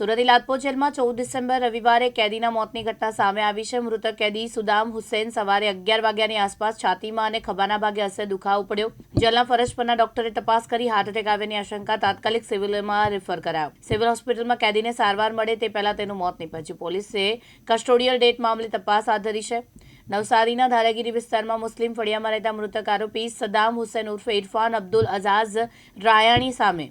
સુરત લાલપોર જેલમાં ચૌદ ડિસેમ્બર રવિવારે કેદીના મોતની ઘટના સામે આવી છે. મૃતક કેદી સુદામ હુસેન સવારે અગિયાર વાગ્યાની આસપાસ છાતીમાં અને ખભાના ભાગે અસર દુખાવો પડ્યો. જેલના ફરજ પરના ડોક્ટરે તપાસ કરી હાર્ટ એટેક આવ્યાની આશંકા તાત્કાલિક સિવિલમાં રેફર કરાયો. સિવિલ હોસ્પિટલમાં કેદીને સારવાર મળે તે પહેલા તેનું મોત નીપજ્યું. પોલીસે કસ્ટોડિયલ ડેટ મામલે તપાસ હાથ ધરી છે. નવસારીના ધારાગીરી વિસ્તારમાં મુસ્લિમ ફળિયામાં રહેતા મૃતક આરોપી સદામ હુસેન ઉર્ફે ઇરફાન અબ્દુલ અઝાઝ રાયાણી સામે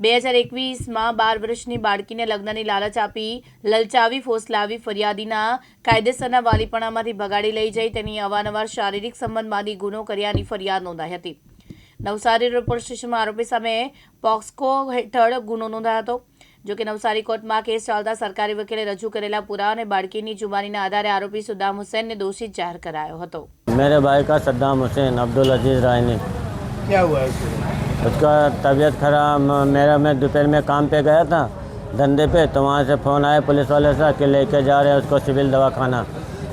બે હજાર એકવીસમાં બાર વર્ષની બાળકીને લગ્નની લાલચ આપી લલચાવી ફોસલાવી ફરિયાદીના કાયદેસરના વાલીપણામાંથી ભગાડી લઈ જઈ તેની અવારનવાર શારીરિક સંબંધમાંથી ગુનો કર્યાની ફરિયાદ નોંધાઈ હતી. નવસારી રોડ સ્ટેશનમાં આરોપી સામે પોક્સકો હેઠળ ગુનો નોંધાયો હતો. જોકે નવસારી કોર્ટમાં કેસ ચાલતા સરકારી વકીલે રજૂ કરેલા પુરાવા અને બાળકીની જુબાનીના આધારે આરોપી સદ્દામ હુસેનને દોષિત જાહેર કરાયો હતો. મેરે ભાઈ કા સદ્દામ હુસૈન અબ્દુલ અજીઝ રાયની. ક્યાં હુઆ उसको तबीयत खराब मेरा मैं दोपहर में काम पे गया था धंधे पे तो वहाँ से फ़ोन आया पुलिस वाले से कि लेके जा रहे हैं उसको सिविल दवाखाना।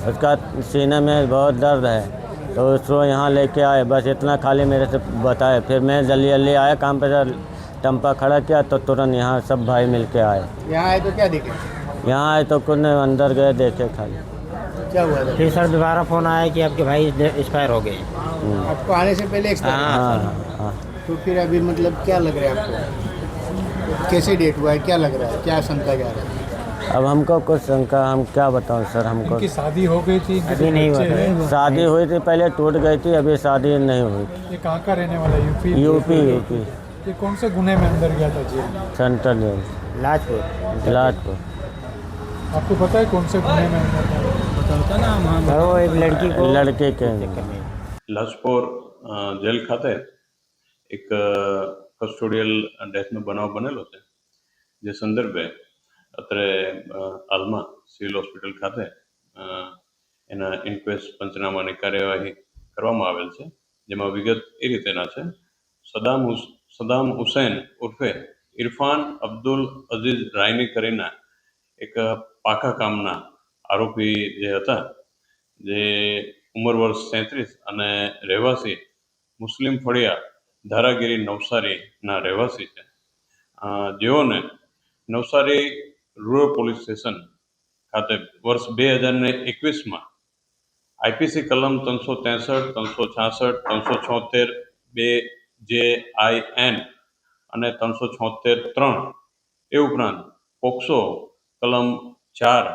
उसका सीने में बहुत दर्द है तो उसको यहाँ लेके आए बस इतना खाली मेरे से बताए फिर मैं जल्दी जल्दी आया काम पे से टंपा खड़ा किया तो तुरंत यहाँ सब भाई मिल के आए। यहाँ आए तो क्या दिखे? यहाँ आए तो कुछ अंदर गए देखे खाली। क्या हुआ था? फिर सर दोबारा फ़ोन आया कि आपके भाई एक्सपायर हो गए हम्म, आपको आने से पहले हाँ। हाँ हाँ। तो फिर अभी मतलब क्या लग रहा है आपको कैसे डेट हुआ है क्या लग रहा है क्या शंका जा रहा है अब हमको कुछ शंका हम क्या बताऊँ सर हमको इनकी शादी हो गई थी इनके अभी दो नहीं बच्चे हुआ था। हैं। शादी हुई थी पहले टूट गई थी अभी शादी नहीं हुई थी ये कहाँ का रहने वाला है? यूपी यूपी यूपी ये कौन से गुने में अंदर गया था जेल में सेंट्रल जेल लाजपुर लाजपुर आपको पता है कौन से गुने में अंदर गया सर वो एक लड़की को लड़के के चक्कर में લાજપોર અ, જેલ ખાતે એક કસ્ટોડિયલ ડેથનો બનાવ બનેલો છે, જે સંદર્ભે અત્રે હાલમાં સિવિલ હોસ્પિટલ ખાતે એના ઇન્ક્વેસ્ટ પંચનામાની કાર્યવાહી કરવામાં આવેલ છે, જેમાં વિગત એ રીતેના છે. સદામ હુસ, સદામ હુસૈન ઉર્ફે ઇરફાન અબ્દુલ અઝીઝ રાયની કરીને એક પાકા કામના આરોપી જે હતા, જે ઉંમર વર્ષ સેત્રીસ અને રહેવાસી મુસ્લિમ ફળિયા ધારાગીરી નવસારીના રહેવાસી છે. જેઓને નવસારી રૂરલ પોલીસ સ્ટેશન ખાતે વર્ષ બે હજારને એકવીસમાં આઈપીસી કલમ ત્રણસો ત્રેસઠ, ત્રણસો છાસઠ, ત્રણસો છોતેર, બે જે આઈ એન અને ત્રણસો છોતેર ત્રણ એ ઉપરાંત પોક્સો કલમ ચાર,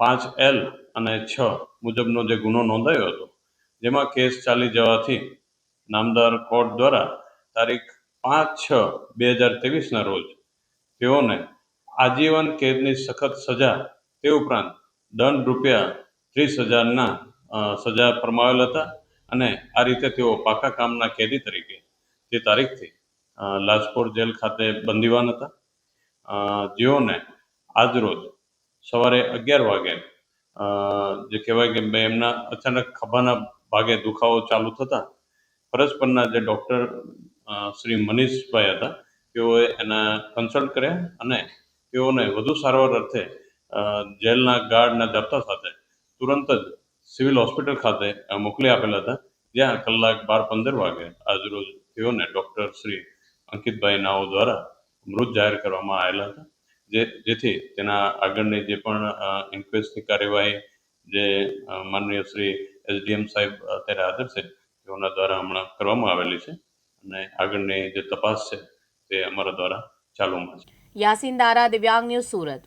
પાંચ એલ અને છ મુજબનો જે ગુનો નોંધાયો હતો, જેમાં કેસ ચાલી જવાથી નામદાર કોર્ટ દ્વારા તારીખ પાંચ છ બે હજાર ત્રેવીસના રોજ તેઓને આજીવન કેદની સખત સજા તે ઉપરાંત દંડ રૂપિયા ત્રીસ હજારના સજા ફરમાવેલ હતા અને આ રીતે તેઓ પાકા કામના કેદી તરીકે તે તારીખથી લાજપોર જેલ ખાતે બંદીવાન હતા. જેઓને આજરોજ સવારે અગિયાર વાગે જે કહેવાય કે મેં એમના અચાનક ખભાના ભાગે દુખાવો ચાલુ થતા ફરજ જે ડૉક્ટર શ્રી મનીષભાઈ હતા. તેઓએ એના કન્સલ્ટ કર્યા અને તેઓને વધુ સારવાર અર્થે જેલના ગાર્ડના દફતર સાથે તુરંત જ સિવિલ હોસ્પિટલ ખાતે મોકલી આપેલા હતા. જ્યાં કલાક બાર પંદર વાગે આજરોજ તેઓને ડૉક્ટર શ્રી અંકિતભાઈ નાઓ દ્વારા મૃત જાહેર કરવામાં આવેલા હતા. જે, જેથી તેના આગળની જે પણ ઇન્ક્વેસ્ટની કાર્યવાહી જે માનનીય શ્રી એસડીએમ સાહેબ અત્યારે હાજર છે, તેઓના દ્વારા હમણાં કરવામાં આવેલી છે. અને આગળની જે તપાસ છે તે અમારા દ્વારા ચાલુમાં છે. યાસીન દારા, દિવ્યાંગ ન્યૂઝ સુરત.